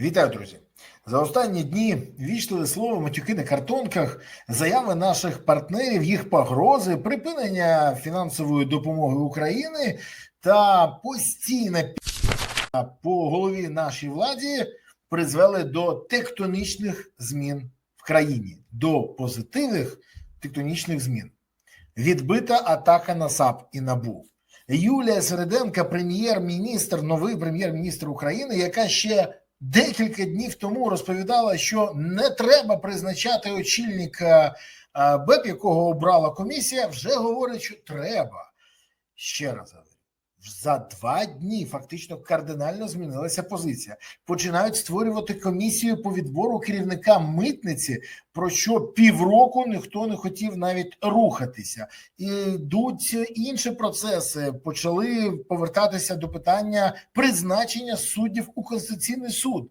Вітаю, друзі! За останні дні війшли слово матюки на картонках, заяви наших партнерів, їх погрози, припинення фінансової допомоги України та постійна по голові нашій владі призвели до тектонічних змін в країні, до позитивних тектонічних змін. Відбита атака на САП і НАБУ. Юлія Середенка, прем'єр-міністр, новий прем'єр-міністр України, яка ще декілька днів тому розповідала, що не треба призначати очільника БЕП, якого обрала комісія, вже говорить, що треба. Ще раз. За два дні фактично кардинально змінилася позиція. Починають створювати комісію по відбору керівника митниці, про що півроку ніхто не хотів навіть рухатися. І йдуть інші процеси. Почали повертатися до питання призначення суддів у Конституційний суд.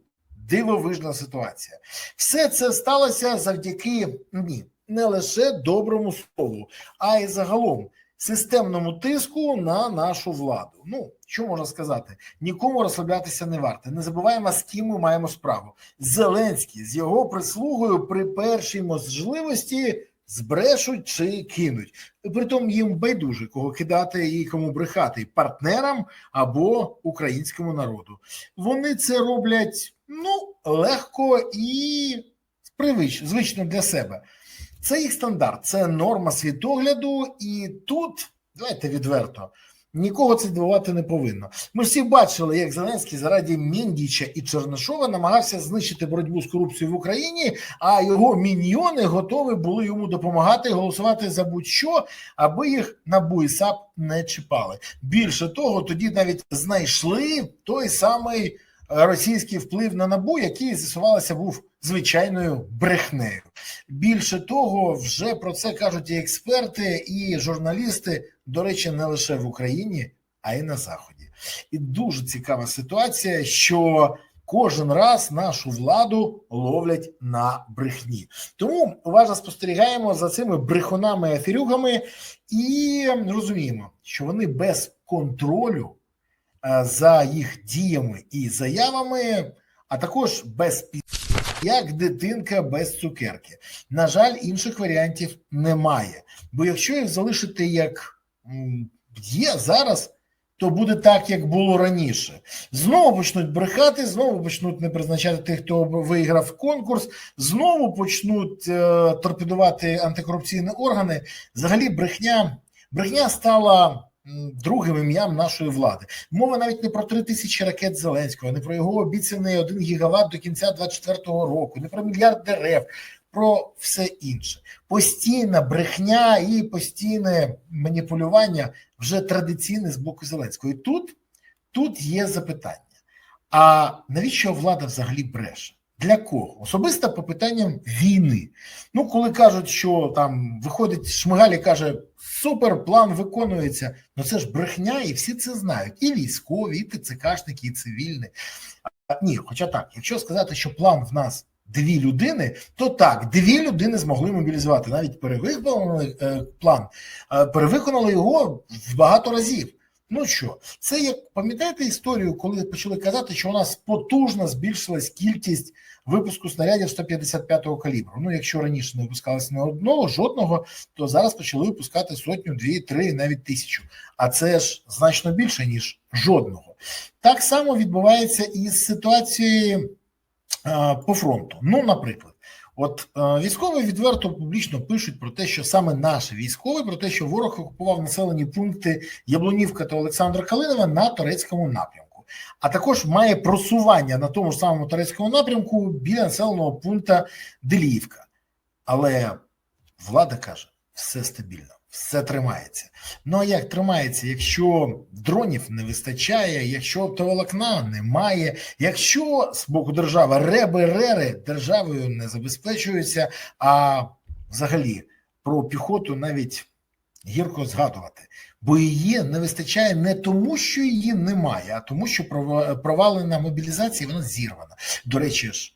Дивовижна ситуація. Все це сталося завдяки ні, не лише доброму слову, а й загалом системному тиску на нашу владу. Ну що можна сказати? Нікому розслаблятися не варто. Не забуваємо, з ким ми маємо справу. Зеленський з його прислугою при першій можливості збрешуть чи кинуть. Притом їм байдуже кого кидати і кому брехати партнерам або українському народу. Вони це роблять ну легко і привич, звично для себе. Це їх стандарт, це норма світогляду, і тут давайте відверто. Нікого це дивувати не повинно. Ми всі бачили, як Зеленський заради Міндіча і Чернишова намагався знищити боротьбу з корупцією в Україні, а його міньйони готові були йому допомагати голосувати за будь-що, аби їх НАБУ і САП не чіпали. Більше того, тоді навіть знайшли той самий російський вплив на набу, який з'ясувалося, був звичайною брехнею. Більше того, вже про це кажуть і експерти, і журналісти. До речі, не лише в Україні, а й на Заході. І дуже цікава ситуація, що кожен раз нашу владу ловлять на брехні. Тому уважно спостерігаємо за цими брехунами аферюгами і розуміємо, що вони без контролю за їх діями і заявами, а також без. Як дитинка без цукерки. На жаль, інших варіантів немає. Бо якщо їх залишити як є зараз, то буде так, як було раніше. Знову почнуть брехати, знову почнуть не призначати тих, хто виграв конкурс, знову почнуть е, торпедувати антикорупційні органи. Взагалі, брехня, брехня стала другим ім'ям нашої влади. Мова навіть не про три тисячі ракет Зеленського, не про його обіцяний один гігават до кінця 24-го року, не про мільярд дерев, про все інше. Постійна брехня і постійне маніпулювання вже традиційне з боку Зеленського. І тут, тут є запитання: а навіщо влада взагалі бреше? Для кого? Особисто по питанням війни. Ну, коли кажуть, що там виходить Шмигаль і каже, супер, план виконується, ну це ж брехня, і всі це знають. І військові, і ТЦКшники, і цивільні. А, ні, хоча так, якщо сказати, що план в нас дві людини, то так, дві людини змогли мобілізувати. Навіть перевиконали е, план, е, перевиконали його в багато разів. Ну що, це як пам'ятаєте історію, коли почали казати, що у нас потужно збільшилась кількість випуску снарядів 155-го калібру. Ну, якщо раніше не випускалося не одного, жодного, то зараз почали випускати сотню, дві, три, навіть тисячу. А це ж значно більше ніж жодного. Так само відбувається і з ситуацією по фронту. Ну, наприклад. От е, військові відверто публічно пишуть про те, що саме наші військові, про те, що ворог окупував населені пункти Яблунівка та Олександра Калинова на турецькому напрямку, а також має просування на тому ж самому турецькому напрямку біля населеного пункту Деліївка. Але влада каже, все стабільно. Все тримається. Ну а як тримається, якщо дронів не вистачає, якщо оптоволокна немає, якщо з боку держави реби-рери державою не забезпечуються, а взагалі про піхоту навіть гірко згадувати, бо її не вистачає не тому, що її немає, а тому, що провалена мобілізація вона зірвана. До речі ж,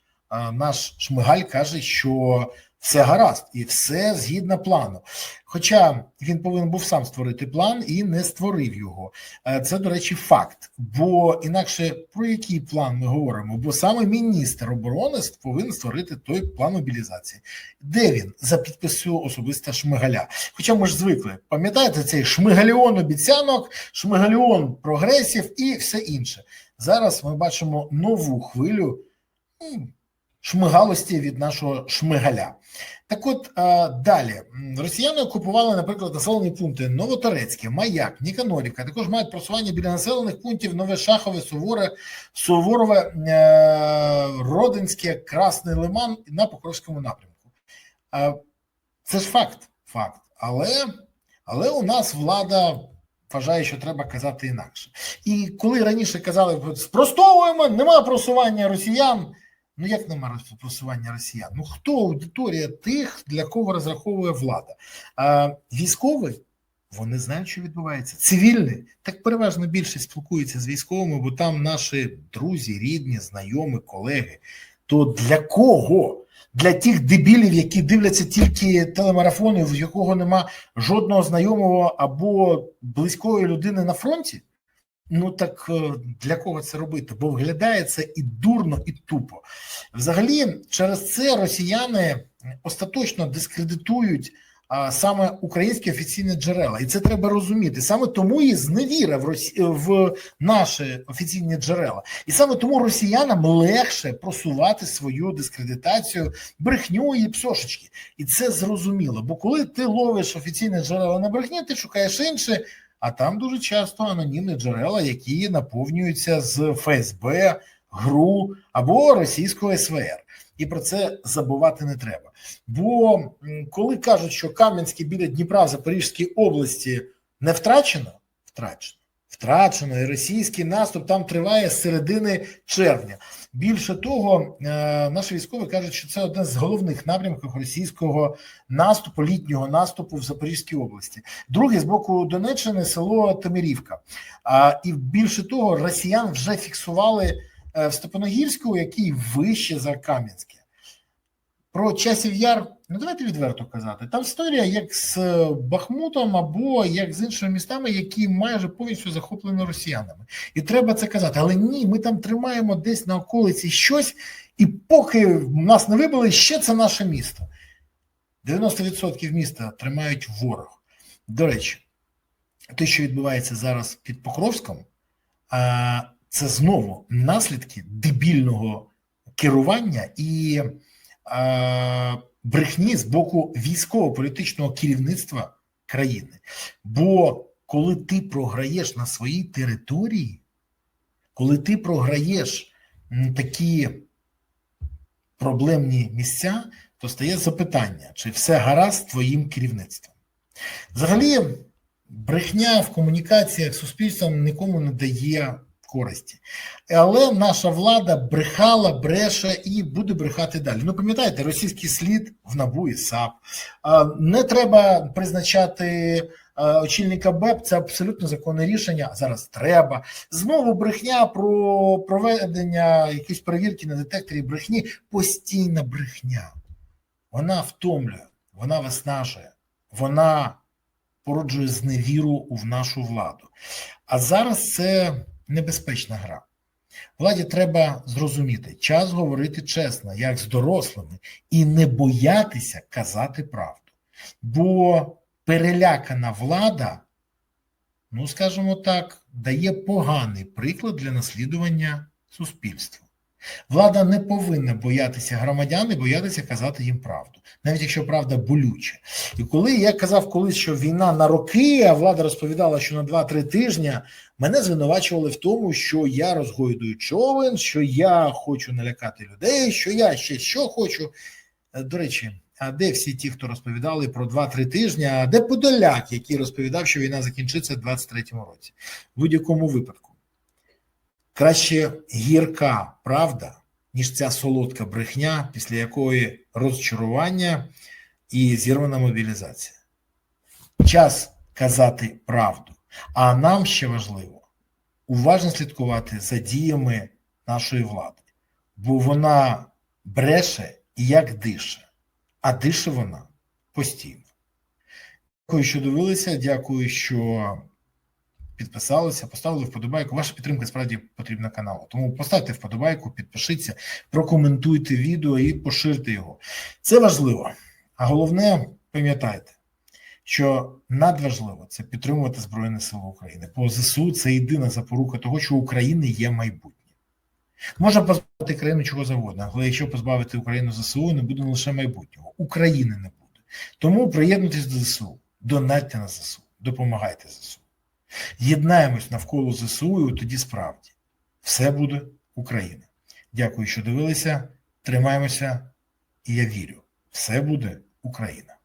наш Шмигаль каже, що все гаразд, і все згідно плану. Хоча він повинен був сам створити план і не створив його. Е, Це, до речі, факт. Бо інакше про який план ми говоримо? Бо саме міністр оборони повинен створити той план мобілізації. Де він за підпису особисто Шмигаля? Хоча ми ж звикли, пам'ятаєте цей шмигаліон обіцянок, шмигаліон прогресів і все інше. Зараз ми бачимо нову хвилю шмигалості від нашого шмигаля. Так от е, далі росіяни окупували, наприклад, населені пункти Новоторецьке, Маяк, Ніканорівка. Також мають просування біля населених пунктів Нове Шахове, Суворе, Суворове, е, Родинське, Красний Лиман на Покровському напрямку. Е, Це ж факт, факт. Але, але у нас влада вважає, що треба казати інакше. І коли раніше казали, спростовуємо, немає просування росіян. Ну як нема просування росіян? Ну хто аудиторія тих, для кого розраховує влада? А військовий вони знають, що відбувається. Цивільний так переважно більшість спілкується з військовими, бо там наші друзі, рідні, знайомі, колеги. То для кого? Для тих дебілів, які дивляться тільки телемарафони, в якого нема жодного знайомого або близької людини на фронті. Ну так е, для кого це робити? Бо виглядає це і дурно, і тупо. Взагалі, через це росіяни остаточно дискредитують а, саме українські офіційні джерела, і це треба розуміти. Саме тому і зневіра в Росі... в наші офіційні джерела, і саме тому росіянам легше просувати свою дискредитацію, брехню і псошечки. І це зрозуміло. Бо коли ти ловиш офіційне джерела на брехні, ти шукаєш інше. А там дуже часто анонімні джерела, які наповнюються з ФСБ, ГРУ або російського СВР. І про це забувати не треба. Бо коли кажуть, що Кам'янський біля Дніпра в Запорізькій області не втрачено, втрачено. Втрачено і російський наступ там триває з середини червня. Більше того, наші військові кажуть, що це один з головних напрямків російського наступу, літнього наступу в Запорізькій області. Другий з боку Донеччини село Тамирівка. А і більше того, росіян вже фіксували в Степаногірську, який вище за Кам'янське. Про часів яр, ну давайте відверто казати. Там історія як з Бахмутом або як з іншими містами, які майже повністю захоплені росіянами. І треба це казати. Але ні, ми там тримаємо десь на околиці щось, і поки нас не вибили, ще це наше місто. 90% міста тримають ворог. До речі, те, що відбувається зараз під Покровськом, це знову наслідки дебільного керування і брехні з боку військово-політичного керівництва країни. Бо коли ти програєш на своїй території, коли ти програєш такі проблемні місця, то стає запитання, чи все гаразд з твоїм керівництвом. Взагалі, брехня в комунікаціях з суспільством нікому не дає користі. Але наша влада брехала, бреше і буде брехати далі. Ну, пам'ятаєте, російський слід в НАБУ і САП. Не треба призначати очільника БЕП, це абсолютно законне рішення. Зараз треба. Знову брехня про проведення якоїсь перевірки на детекторі брехні. Постійна брехня. Вона втомлює, вона виснажує, вона породжує зневіру в нашу владу. А зараз це небезпечна гра. Владі треба зрозуміти, час говорити чесно, як з дорослими, і не боятися казати правду. Бо перелякана влада, ну скажімо так, дає поганий приклад для наслідування суспільства. Влада не повинна боятися громадян і боятися казати їм правду, навіть якщо правда болюча. І коли я казав колись, що війна на роки, а влада розповідала, що на 2-3 тижні, мене звинувачували в тому, що я розгойдую човен, що я хочу налякати людей, що я ще що хочу. До речі, а де всі ті, хто розповідали про 2-3 тижні, а де Подоляк, який розповідав, що війна закінчиться в 23-му році, в будь-якому випадку. Краще гірка правда, ніж ця солодка брехня, після якої розчарування і зірвана мобілізація. Час казати правду. А нам ще важливо уважно слідкувати за діями нашої влади, бо вона бреше і як дише. а дише вона постійно. Дякую, що дивилися. Дякую, що підписалися, поставили вподобайку. Ваша підтримка справді потрібна каналу. Тому поставте вподобайку, підпишіться, прокоментуйте відео і поширте його. Це важливо. А головне, пам'ятайте, що надважливо це підтримувати Збройні Сили України. Бо ЗСУ це єдина запорука того, що України є майбутнє. Можна позбавити країну чого завгодно, але якщо позбавити Україну ЗСУ, не буде лише майбутнього. України не буде. Тому приєднуйтесь до ЗСУ, донатьте на ЗСУ, допомагайте ЗСУ. Єднаємось навколо ЗСУ, і тоді справді все буде Україна. Дякую, що дивилися. Тримаємося, і я вірю, все буде Україна.